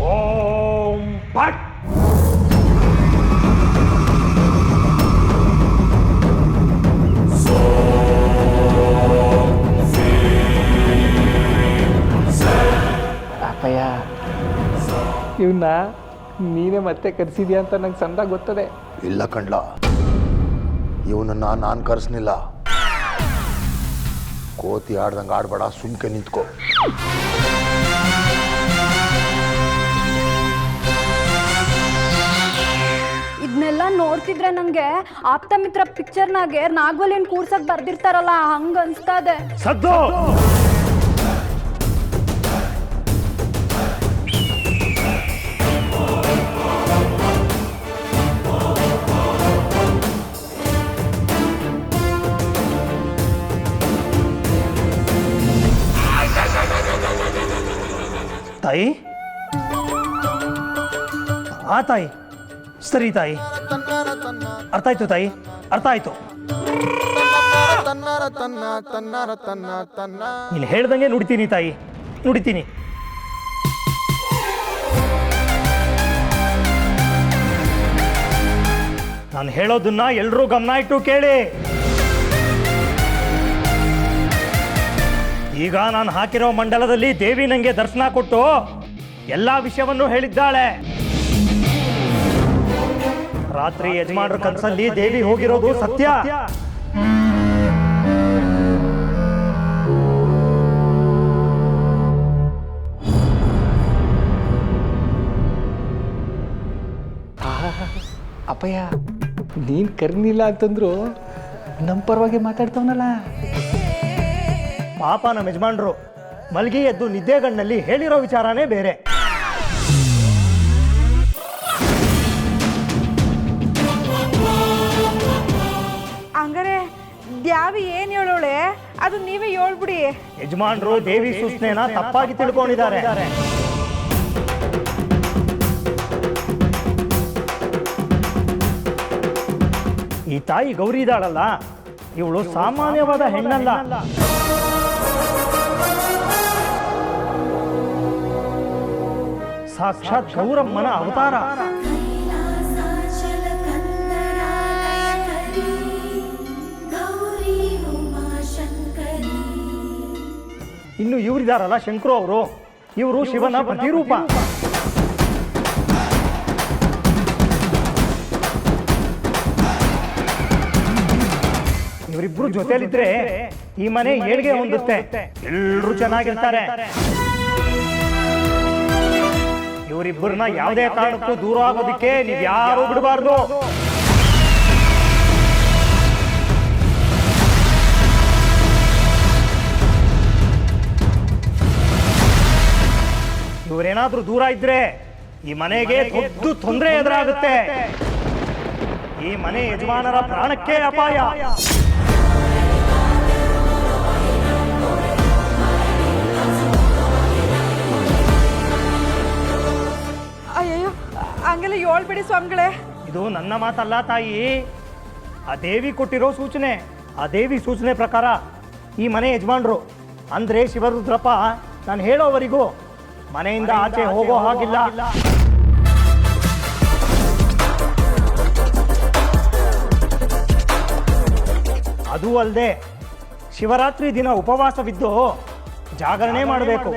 ಓಂ ಪಟ್. ಅಪ್ಪಯ್ಯ ಇವನ್ನ ನೀನೇ ಮತ್ತೆ ಕರೆಸಿದ್ಯಾ ಅಂತ ನಂಗೆ ಸಂದ ಗೊತ್ತದೆ. ಇಲ್ಲ ಕಂಡ್ಲ. ಇವನನ್ನ ನಾನು ಕರೆಸ್ನಿಲ್ಲ. ಕೋತಿ ಆಡ್ದಂಗೆ ಆಡ್ಬೇಡ ಸುಮ್ಕೆ ನಿಂತ್ಕೋ. ನೋಡ್ತಿದ್ರೆ ನಂಗೆ ಆಪ್ತ ಮಿತ್ರ ಪಿಕ್ಚರ್ನಾಗೆ ನಾಗವಲಿನ್ ಕೂರ್ಸಕ್ ಬರ್ದಿರ್ತಾರಲ್ಲ, ಹಂಗ ಅನ್ಸ್ತಾ ಇದೆ ಸದ್ದು! ತಾಯಿ? ಆ ತಾಯಿ, ಸರಿ ತಾಯಿ. ಅರ್ಥ ಆಯ್ತು ತಾಯಿ ಅರ್ಥ ಆಯ್ತು ನೀನು ಹೇಳ್ದಂಗೆ ನುಡಿತೀನಿ ತಾಯಿ, ನುಡಿತೀನಿ. ನಾನು ಹೇಳೋದನ್ನ ಎಲ್ಲರೂ ಗಮನ ಇಟ್ಟು ಕೇಳಿ. ಈಗ ನಾನು ಹಾಕಿರೋ ಮಂಡಲದಲ್ಲಿ ದೇವಿ ನನಗೆ ದರ್ಶನ ಕೊಟ್ಟು ಎಲ್ಲ ವಿಷಯವನ್ನು ಹೇಳಿದ್ದಾಳೆ. ರಾತ್ರಿ ಯಜಮಾನ್ರ ಕನಸಲ್ಲಿ ದೇವಿ ಹೋಗಿರೋದು ಸತ್ಯ. ಅಪ್ಪಯ್ಯ ನೀನು ಕರ್ನಿಲ್ಲ ಅಂತಂದ್ರು ನಮ್ಮ ಪರವಾಗಿ ಮಾತಾಡ್ತವನಲ್ಲ. ಪಾಪ ನಮ್ಮ ಯಜಮಾನ್ರು ಮಲ್ಗಿ ಎದ್ದು ನಿದ್ದೆಗಣ್ಣಲ್ಲಿ ಹೇಳಿರೋ ವಿಚಾರನೇ ಬೇರೆ. ಅದು ನೀವೇ ಹೇಳ್ಬಿಡಿ. ಯಜಮಾನ್ರು ದೇವಿ ಸೂಚನೆನ ತಪ್ಪಾಗಿ ತಿಳ್ಕೊಂಡಿದ್ದಾರೆ. ಈ ತಾಯಿ ಗೌರಿ ಇದ್ದಾಳಲ್ಲ, ಇವಳು ಸಾಮಾನ್ಯವಾದ ಹೆಣ್ಣಲ್ಲ. ಸಾಕ್ಷಾತ್ ಗೌರಮ್ಮನ ಅವತಾರ. ಇನ್ನು ಇವರಿದಾರಲ್ಲ ಶಂಕರು ಅವರು. ಇವರು ಶಿವನ ಪ್ರತಿರೂಪ. ಇವರಿಬ್ರು ಜೊತೆಲಿದ್ರೆ ಈ ಮನೆ ಏಳ್ಗೆ ಹೊಂದುತ್ತೆ. ಎಲ್ಲರೂ ಚೆನ್ನಾಗಿರ್ತಾರೆ. ಇವರಿಬ್ಬರನ್ನ ಯಾವುದೇ ಕಾರಣಕ್ಕೂ ದೂರ ಆಗೋದಕ್ಕೆ ನೀವ್ ಯಾರು ಬಿಡಬಾರ್ದು. ಇವರೇನಾದ್ರೂ ದೂರ ಇದ್ರೆ ಈ ಮನೆಗೆ ದೊಡ್ಡ ತೊಂದರೆ ಎದುರಾಗುತ್ತೆ. ಈ ಮನೆ ಯಜಮಾನರ ಪ್ರಾಣಕ್ಕೆ ಅಪಾಯ. ಅಯ್ಯೋ ಹಂಗೆಲ್ಲ ಹೇಳ್ಬಿಡಿ ಸ್ವಾಮಿಗಳೇ. ಇದು ನನ್ನ ಮಾತಲ್ಲ ತಾಯಿ. ಆ ದೇವಿ ಕೊಟ್ಟಿರೋ ಸೂಚನೆ ಆ ದೇವಿ ಸೂಚನೆ ಪ್ರಕಾರ ಈ ಮನೆ ಯಜಮಾನ್ರು ಅಂದ್ರೆ ಶಿವರುದ್ರಪ್ಪ ನಾನು ಹೇಳೋವರೆಗೂ ಮನೆಯಿಂದ ಆಚೆ ಹೋಗೋ ಹಾಗಿಲ್ಲ. ಅದು ಅಲ್ಲದೆ ಶಿವರಾತ್ರಿ ದಿನ ಉಪವಾಸವಿದ್ದು ಜಾಗರಣೆ ಮಾಡಬೇಕು.